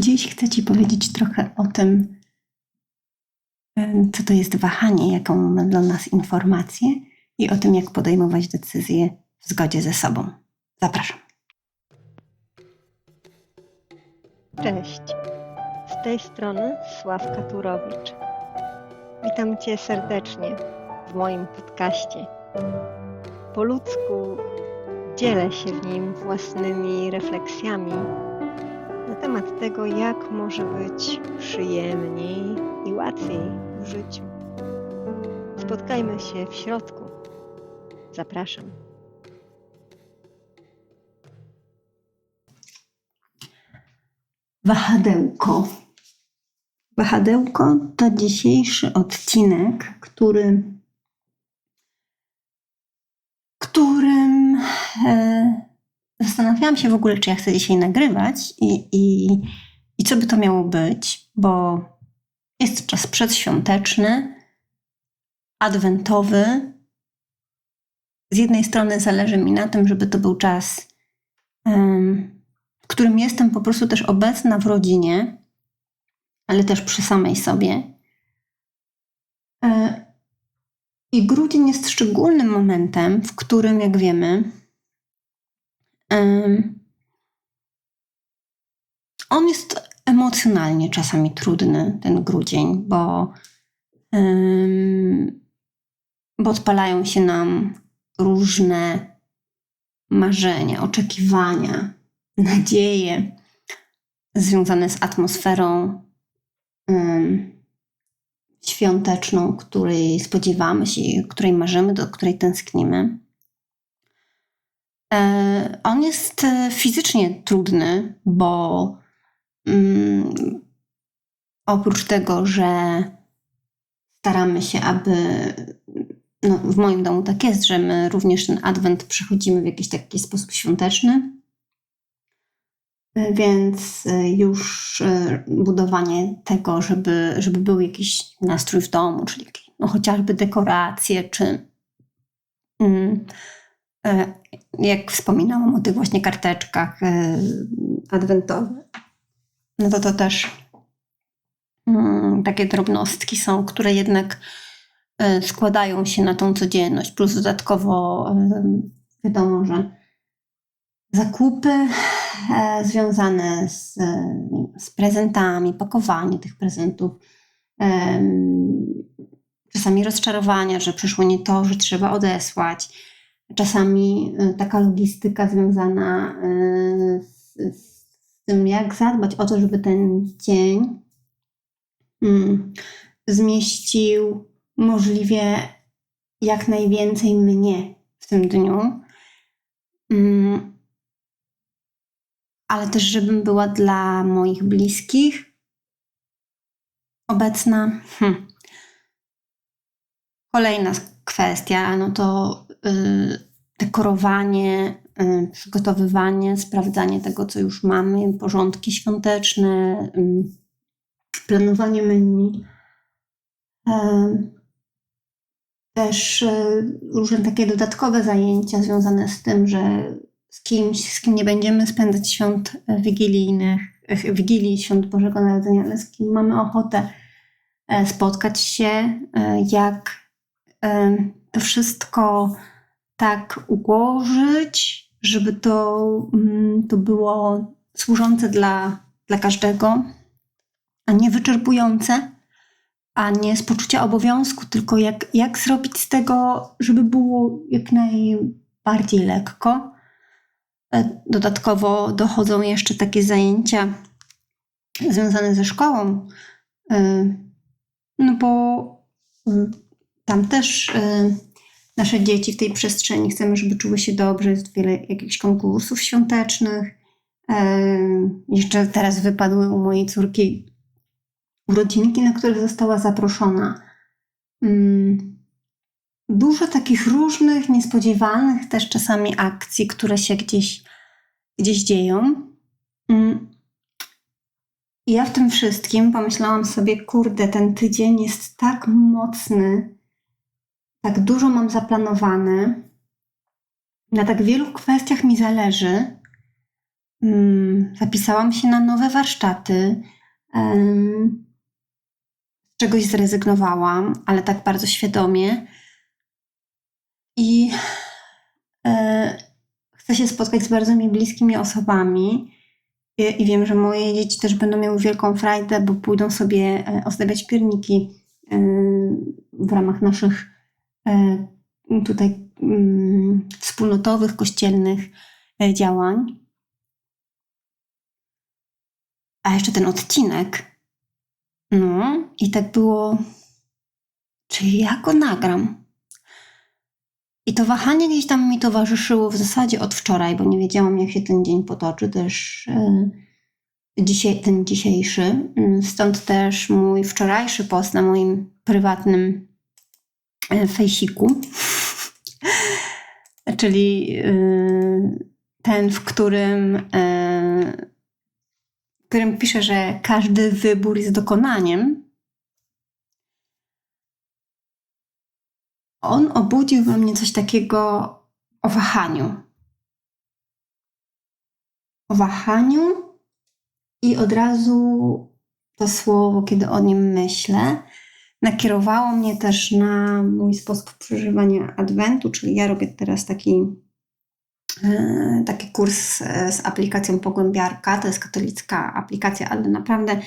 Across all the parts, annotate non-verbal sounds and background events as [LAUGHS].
Dziś chcę Ci powiedzieć trochę o tym, co to jest wahanie, jaką ma dla nas informację i o tym, jak podejmować decyzje w zgodzie ze sobą. Zapraszam. Cześć. Z tej strony Sławka Turowicz. Witam Cię serdecznie w moim podcaście. Po ludzku dzielę się w nim własnymi refleksjami temat tego, jak może być przyjemniej i łatwiej w życiu. Spotkajmy się w środku. Zapraszam. Wahadełko. Wahadełko to dzisiejszy odcinek, który, którym e, zastanawiałam się w ogóle, czy ja chcę dzisiaj nagrywać i, i, i co by to miało być, bo jest czas przedświąteczny, adwentowy. Z jednej strony zależy mi na tym, żeby to był czas, w którym jestem po prostu też obecna w rodzinie, ale też przy samej sobie. E, I grudzień jest szczególnym momentem, w którym, jak wiemy, on jest emocjonalnie czasami trudny, ten grudzień, bo, bo odpalają się nam różne marzenia, oczekiwania, nadzieje związane z atmosferą świąteczną, której spodziewamy się, której marzymy, do której tęsknimy. E, on jest e, fizycznie trudny, bo mm, oprócz tego, że staramy się, aby no, w moim domu tak jest, że my również ten adwent przechodzimy w jakiś taki sposób świąteczny. E, więc już budowanie tego, żeby, żeby był jakiś nastrój w domu, czyli no, chociażby dekoracje, czy mm, jak wspominałam o tych właśnie karteczkach e, adwentowych, no to to też mm, takie drobnostki są, które jednak e, składają się na tą codzienność, plus dodatkowo wiadomo, że zakupy związane z, z prezentami, pakowanie tych prezentów, czasami rozczarowania, że przyszło nie to, że trzeba odesłać czasami y, taka logistyka związana y, z, z tym, jak zadbać o to, żeby ten dzień mm, zmieścił możliwie jak najwięcej mnie w tym dniu. Mm, ale też, żebym była dla moich bliskich obecna. Hm. Kolejna kwestia, no to dekorowanie, y, przygotowywanie, sprawdzanie tego, co już mamy, porządki świąteczne, y, planowanie menu. Też różne takie dodatkowe zajęcia związane z tym, że z kimś, z kim nie będziemy spędzać świąt wigilijnych, wigilii świąt Bożego Narodzenia, ale z kim mamy ochotę e, spotkać się, e, jak to wszystko tak ułożyć, żeby to, mm, to było służące dla, dla każdego, a nie wyczerpujące, a nie z poczucia obowiązku, tylko jak, jak zrobić z tego, żeby było jak najbardziej lekko. E, dodatkowo dochodzą jeszcze takie zajęcia związane ze szkołą, e, no bo mm, tam też y, nasze dzieci w tej przestrzeni chcemy, żeby czuły się dobrze. Jest wiele jakichś konkursów świątecznych. Y, jeszcze teraz wypadły u mojej córki urodzinki, na które została zaproszona. Y, dużo takich różnych, niespodziewanych też czasami akcji, które się gdzieś, gdzieś dzieją. I ja w tym wszystkim pomyślałam sobie, kurde, ten tydzień jest tak mocny, tak dużo mam zaplanowane, na tak wielu kwestiach mi zależy, mm, zapisałam się na nowe warsztaty. Z czegoś zrezygnowałam, ale tak bardzo świadomie. I e, chcę się spotkać z bardzo mi bliskimi osobami. I, wiem, że moje dzieci też będą miały wielką frajdę, bo pójdą sobie e, ozdabiać pierniki w ramach naszych tutaj mm, wspólnotowych, kościelnych e, działań. A jeszcze ten odcinek. No, i tak było. Czy ja go nagram? I to wahanie gdzieś tam mi towarzyszyło w zasadzie od wczoraj, bo nie wiedziałam, jak się ten dzień potoczy, też e, dzisiaj, ten dzisiejszy. Mm, Stąd też mój wczorajszy post na moim prywatnym e, fejsiku. Czyli e, ten, w którym, e, w którym piszę, że każdy wybór jest dokonaniem. On obudził we mnie coś takiego o wahaniu. O wahaniu i od razu to słowo, kiedy o nim myślę, nakierowało mnie też na mój sposób przeżywania Adwentu, czyli ja robię teraz taki, e, taki kurs e, z aplikacją Pogłębiarka. To jest katolicka aplikacja, ale naprawdę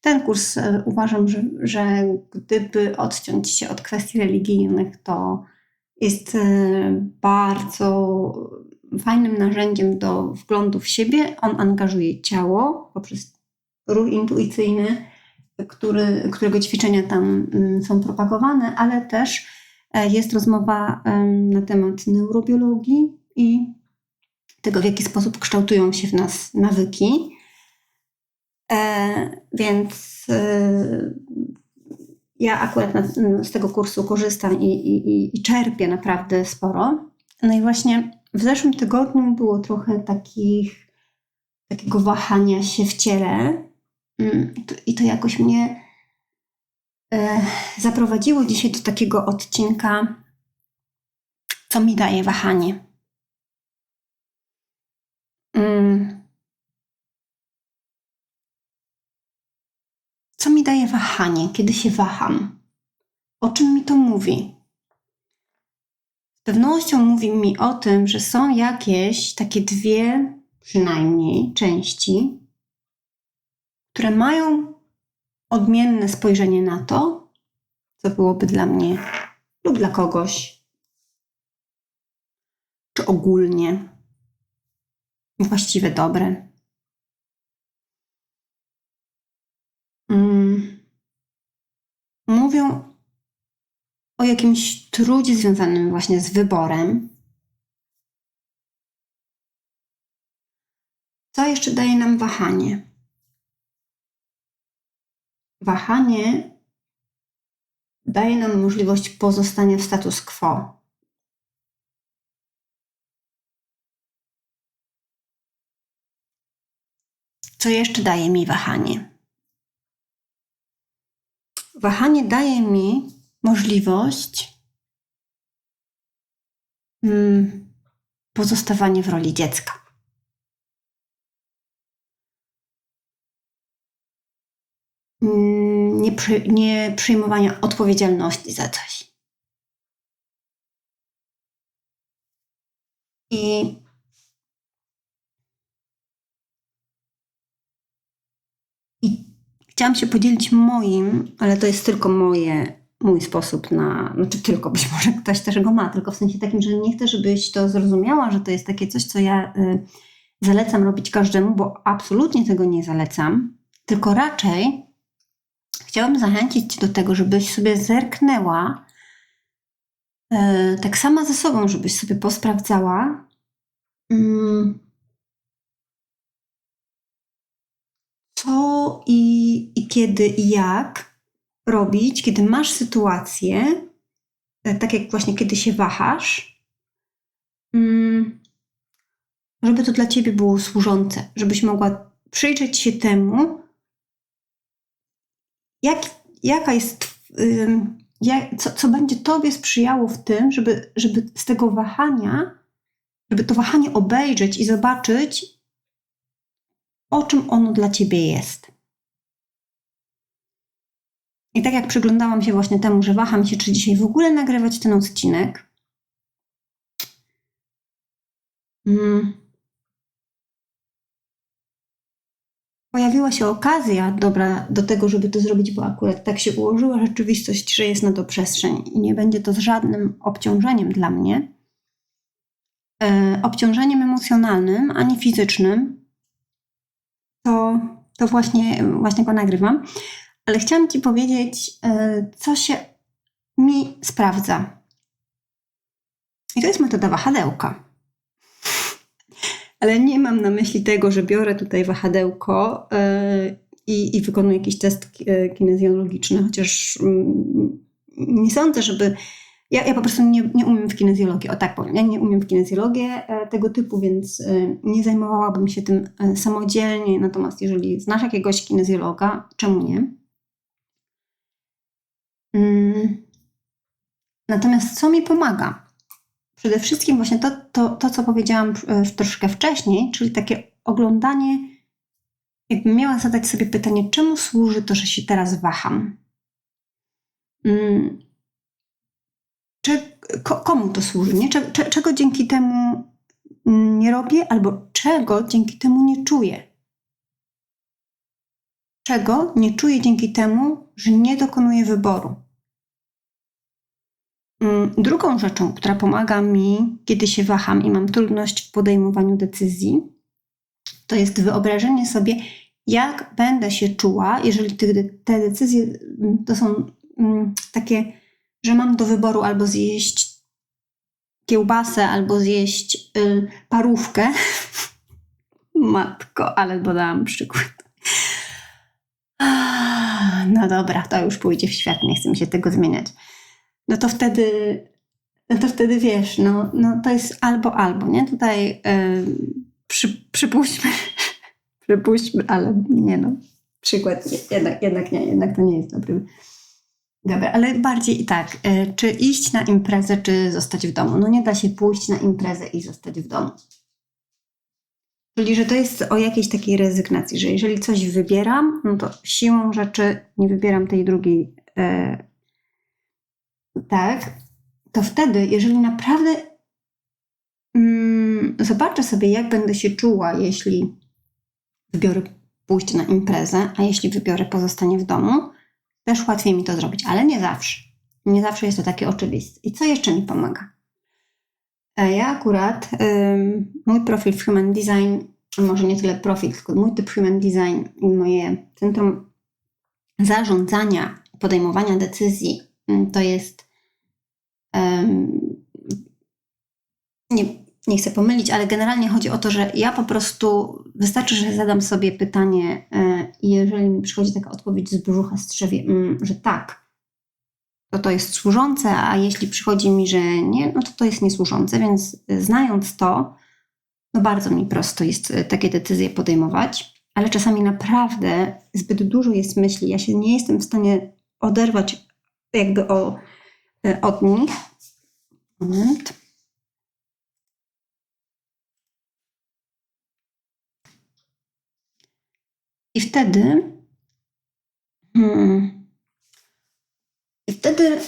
ten kurs e, uważam, że, że gdyby odciąć się od kwestii religijnych, to jest bardzo fajnym narzędziem do wglądu w siebie. On angażuje ciało poprzez ruch intuicyjny, który, którego ćwiczenia tam mm, są propagowane, ale też e, jest rozmowa na temat neurobiologii i tego, w jaki sposób kształtują się w nas nawyki. E, więc e, ja akurat na, z tego kursu korzystam i, i- i czerpię naprawdę sporo. No i właśnie w zeszłym tygodniu było trochę takich, takiego wahania się w ciele. Mm, i to- jakoś mnie e, zaprowadziło dzisiaj do takiego odcinka, co mi daje wahanie. Mm. Co mi daje wahanie, kiedy się waham? O czym mi to mówi? Z pewnością mówi mi o tym, że są jakieś takie dwie, przynajmniej, części, które mają odmienne spojrzenie na to, co byłoby dla mnie lub dla kogoś, czy ogólnie właściwie dobre. Mm. Mówią o jakimś trudzie związanym właśnie z wyborem. Co jeszcze daje nam wahanie? Wahanie daje nam możliwość pozostania w status quo. Co jeszcze daje mi wahanie? Wahanie daje mi możliwość mm, pozostawania w roli dziecka. Przy, nie przyjmowania odpowiedzialności za coś. I chciałam się podzielić moim, ale to jest tylko moje, mój sposób na, znaczy tylko, być [LAUGHS] może ktoś też go ma, tylko w sensie takim, że nie chcę, żebyś to zrozumiała, że to jest takie coś, co ja y, zalecam robić każdemu, bo absolutnie tego nie zalecam, tylko raczej chciałam zachęcić Cię do tego, żebyś sobie zerknęła y, tak sama ze sobą, żebyś sobie posprawdzała, mm, co i, i kiedy i jak robić, kiedy masz sytuację, e, tak jak właśnie kiedy się wahasz, mm, żeby to dla ciebie było służące, żebyś mogła przyjrzeć się temu, jak, jaka jest, jak, co, co będzie tobie sprzyjało w tym, żeby, żeby z tego wahania, żeby to wahanie obejrzeć i zobaczyć, o czym ono dla ciebie jest. I tak jak przyglądałam się właśnie temu, że waham się, czy dzisiaj w ogóle nagrywać ten odcinek, mm, pojawiła się okazja dobra do tego, żeby to zrobić, bo akurat tak się ułożyła rzeczywistość, że jest na to przestrzeń i nie będzie to z żadnym obciążeniem dla mnie, e, obciążeniem emocjonalnym ani fizycznym, to, to właśnie, właśnie go nagrywam. Ale chciałam Ci powiedzieć, e, co się mi sprawdza. I to jest metoda wahadełka. Ale nie mam na myśli tego, że biorę tutaj wahadełko yy, i, i wykonuję jakiś test e, kinezjologiczny, chociaż mm, nie sądzę, żeby. Ja, ja po prostu nie, nie umiem w kinezjologii, o tak powiem. Ja nie umiem w kinezjologię e, tego typu, więc e, nie zajmowałabym się tym e, samodzielnie. Natomiast jeżeli znasz jakiegoś kinezjologa, czemu nie? Mm. Natomiast co mi pomaga? Przede wszystkim właśnie to, to, to co powiedziałam e, troszkę wcześniej, czyli takie oglądanie, jakbym miała zadać sobie pytanie, czemu służy to, że się teraz waham? Mm. Czy, komu to służy? Nie? Czego dzięki temu nie robię, albo czego dzięki temu nie czuję? Czego nie czuję dzięki temu, że nie dokonuję wyboru? Mm, drugą rzeczą, która pomaga mi, kiedy się waham i mam trudność w podejmowaniu decyzji, to jest wyobrażenie sobie, jak będę się czuła, jeżeli te decyzje mm, to są mm, takie, że mam do wyboru albo zjeść kiełbasę, albo zjeść y, parówkę. [LAUGHS] Matko, ale dodałam przykład. No dobra, to już pójdzie w świat, nie chcę mi się tego zmieniać no to wtedy, no to wtedy wiesz, no, no to jest albo, albo, nie? Tutaj yy, przy, przypuśćmy, [LAUGHS] przypuśćmy, ale nie no, przykład, nie, jednak, jednak nie, jednak to nie jest dobry. Dobra, ale bardziej i tak, yy, czy iść na imprezę, czy zostać w domu? No nie da się pójść na imprezę i zostać w domu. Czyli, że to jest o jakiejś takiej rezygnacji, że jeżeli coś wybieram, no to siłą rzeczy nie wybieram tej drugiej yy, tak, to wtedy, jeżeli naprawdę mm, zobaczę sobie, jak będę się czuła, jeśli wybiorę pójście na imprezę, a jeśli wybiorę pozostanie w domu, też łatwiej mi to zrobić, ale nie zawsze. Nie zawsze jest to takie oczywiste. I co jeszcze mi pomaga? E, ja akurat, ym, mój profil w Human Design, może nie tyle profil, tylko mój typ Human Design i moje centrum zarządzania, podejmowania decyzji to jest nie, nie chcę pomylić, ale generalnie chodzi o to, że ja po prostu wystarczy, że zadam sobie pytanie e, i jeżeli mi przychodzi taka odpowiedź z brzucha strzewie, mm, że tak, to to jest służące, a jeśli przychodzi mi, że nie, no to to jest niesłużące, więc e, znając to, no bardzo mi prosto jest e, takie decyzje podejmować, ale czasami naprawdę zbyt dużo jest myśli, ja się nie jestem w stanie oderwać jakby o E, od nich. Moment. I wtedy hmm, i wtedy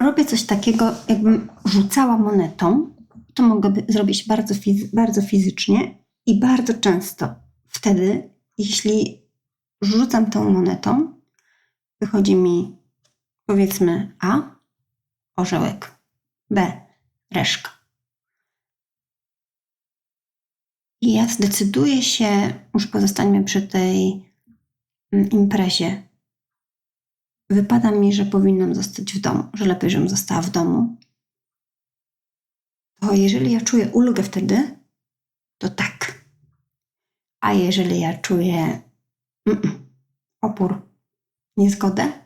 robię coś takiego, jakbym rzucała monetą. To mogę zrobić bardzo, fizy bardzo fizycznie i bardzo często. Wtedy, jeśli rzucam tą monetą, wychodzi mi powiedzmy A, orzełek. B. Reszka. I ja zdecyduję się, już pozostańmy przy tej mm, imprezie. Wypada mi, że powinnam zostać w domu, że lepiej, żebym została w domu. To jeżeli ja czuję ulgę wtedy, to tak. A jeżeli ja czuję mm, mm opór, niezgodę,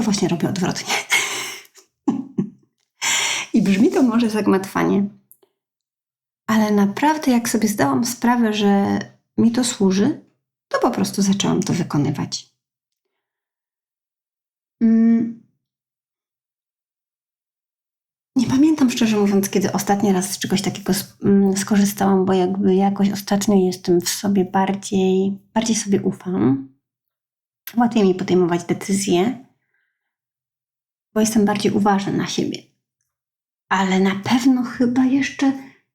to właśnie robię odwrotnie. I brzmi to może zagmatwanie, ale naprawdę, jak sobie zdałam sprawę, że mi to służy, to po prostu zaczęłam to wykonywać. Mm. Nie pamiętam szczerze mówiąc, kiedy ostatni raz z czegoś takiego mm, skorzystałam, bo jakby jakoś ostatnio jestem w sobie bardziej, bardziej sobie ufam. Łatwiej mi podejmować decyzje, bo jestem bardziej uważna na siebie. Ale na pewno chyba jeszcze,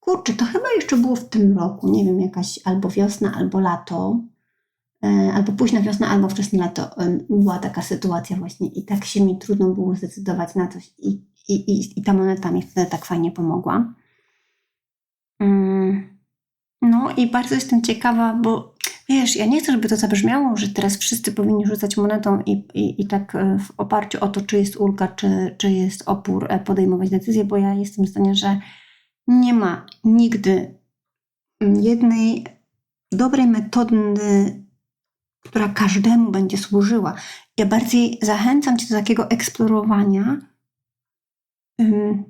kurczę, to chyba jeszcze było w tym roku, nie wiem, jakaś albo wiosna, albo lato, e, albo późna wiosna, albo wczesne lato była taka sytuacja właśnie i tak się mi trudno było zdecydować na coś i, i, i, i ta moneta mi wtedy tak fajnie pomogła. Mm, No i bardzo jestem ciekawa, bo wiesz, ja nie chcę, żeby to zabrzmiało, że teraz wszyscy powinni rzucać monetą i, i, i tak e, w oparciu o to, czy jest ulga, czy, czy jest opór, e, podejmować decyzje, bo ja jestem zdania, że nie ma nigdy mm, jednej dobrej metody, która każdemu będzie służyła. Ja bardziej zachęcam Cię do takiego eksplorowania, ym,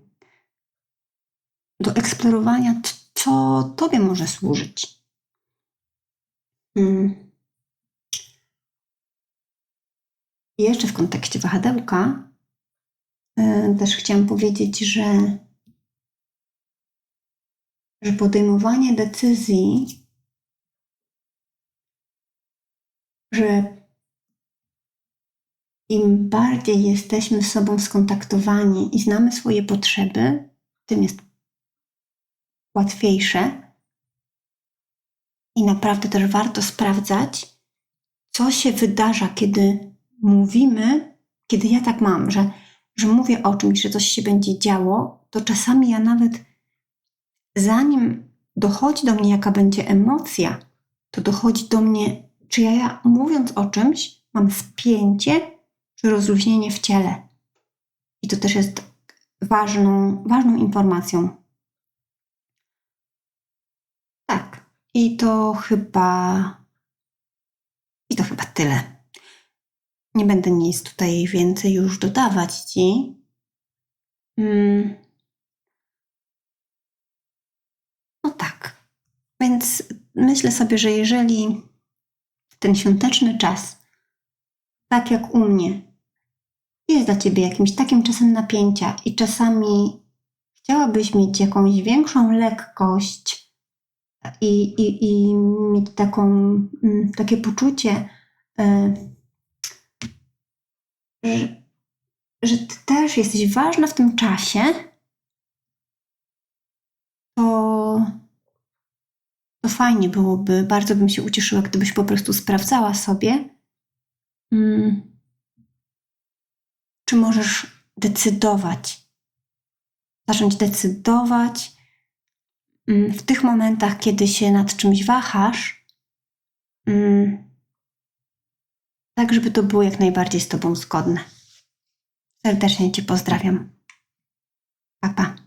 do eksplorowania, co Tobie może służyć. I jeszcze w kontekście wahadełka y, też chciałam powiedzieć, że, że podejmowanie decyzji, że im bardziej jesteśmy z sobą skontaktowani i znamy swoje potrzeby, tym jest łatwiejsze. I naprawdę też warto sprawdzać, co się wydarza, kiedy mówimy, kiedy ja tak mam, że, że mówię o czymś, że coś się będzie działo, to czasami ja nawet zanim dochodzi do mnie, jaka będzie emocja, to dochodzi do mnie, czy ja, ja mówiąc o czymś, mam spięcie czy rozluźnienie w ciele. I to też jest ważną, ważną informacją. Tak. I to chyba. I to chyba tyle. Nie będę nic tutaj więcej już dodawać ci. Mm. No tak. Więc myślę sobie, że jeżeli ten świąteczny czas, tak jak u mnie, jest dla ciebie jakimś takim czasem napięcia i czasami chciałabyś mieć jakąś większą lekkość i, i, i mieć taką, mm, takie poczucie, e, że, ty też jesteś ważna w tym czasie, to, to fajnie byłoby, bardzo bym się ucieszyła, gdybyś po prostu sprawdzała sobie, mm, czy możesz decydować, zacząć decydować w tych momentach, kiedy się nad czymś wahasz, mm, tak żeby to było jak najbardziej z Tobą zgodne. Serdecznie Cię pozdrawiam. Pa, pa.